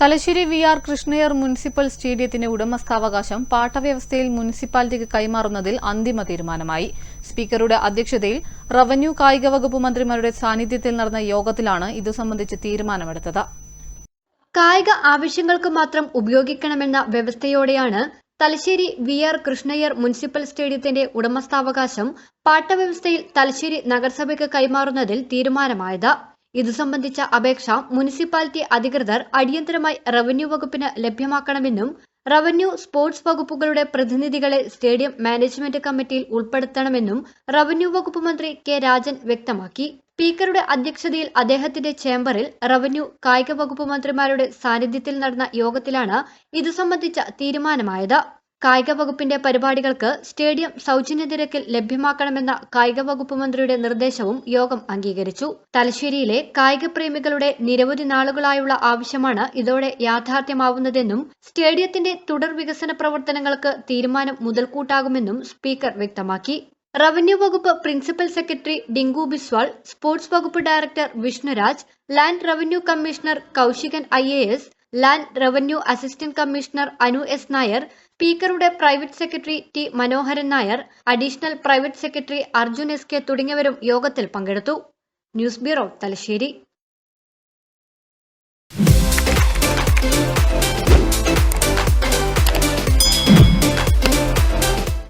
Thalassery V R Krishna Iyer municipal സ്റ്റേഡിയത്തിന്റെ ഉടമസ്ഥാവകാശം പാട്ടവ്യവസ്ഥയിൽ മുനിസിപ്പാലിറ്റിക്ക് കൈമാറുന്നതിൽ അന്തിമ തീരുമാനമായി. സ്പീക്കറുടെ അധ്യക്ഷതയിൽ റവന്യൂ കായിക വകുപ്പ് മന്ത്രിമാരുടെ സാന്നിധ്യത്തിൽ നടന്ന യോഗത്തിലാണ് ഇതു സംബന്ധിച്ച് തീരുമാനമെടുത്തത്. കായിക ആവശ്യങ്ങൾക്ക് മാത്രം ഉപയോഗിക്കണമെന്ന വ്യവസ്ഥയോടെയാണ് Thalassery V R Krishna Iyer municipal സ്റ്റേഡിയത്തിന്റെ ഉടമസ്ഥാവകാശം പാട്ടവ്യവസ്ഥയിൽ തലശ്ശേരി നഗരസഭയ്ക്ക് കൈമാറുന്നതിൽ തീരുമാനമായത്. ഇതു സംബന്ധിച്ച അപേക്ഷ മുനിസിപ്പാലിറ്റി അധികൃതർ അടിയന്തരമായി റവന്യൂ വകുപ്പിന് ലഭ്യമാക്കണമെന്നും റവന്യൂ സ്പോർട്സ് വകുപ്പുകളുടെ പ്രതിനിധികളെ സ്റ്റേഡിയം മാനേജ്മെന്റ് കമ്മിറ്റിയിൽ ഉൾപ്പെടുത്തണമെന്നും റവന്യൂ വകുപ്പ് മന്ത്രി കെ രാജൻ വ്യക്തമാക്കി. സ്പീക്കറുടെ അധ്യക്ഷതയിൽ അദ്ദേഹത്തിന്റെ ചേംബറിൽ റവന്യൂ കായിക വകുപ്പ് മന്ത്രിമാരുടെ സാന്നിധ്യത്തിൽ നടന്ന യോഗത്തിലാണ് ഇതു സംബന്ധിച്ച തീരുമാനമായത്. കായിക വകുപ്പിന്റെ പരിപാടികൾക്ക് സ്റ്റേഡിയം സൗജന്യ നിരക്കിൽ ലഭ്യമാക്കണമെന്ന കായിക വകുപ്പ് മന്ത്രിയുടെ നിർദ്ദേശവും യോഗം അംഗീകരിച്ചു. തലശ്ശേരിയിലെ കായിക പ്രേമികളുടെ നിരവധി നാളുകളായുള്ള ആവശ്യമാണ് ഇതോടെ യാഥാർത്ഥ്യമാവുന്നതെന്നും സ്റ്റേഡിയത്തിന്റെ തുടർ വികസന പ്രവർത്തനങ്ങൾക്ക് തീരുമാനം മുതൽക്കൂട്ടാകുമെന്നും സ്പീക്കർ വ്യക്തമാക്കി. റവന്യൂ വകുപ്പ് principal secretary Tinku Biswal sports വകുപ്പ് director Vishnuraj land revenue commissioner Kaushikan I land revenue assistant commissioner Anu S Nair സ്പീക്കറുടെ private secretary T Manoharan Nair additional private secretary Arjun S K തുടങ്ങിയവരും യോഗത്തിൽ പങ്കെടുത്തു. News bureau Thalassery.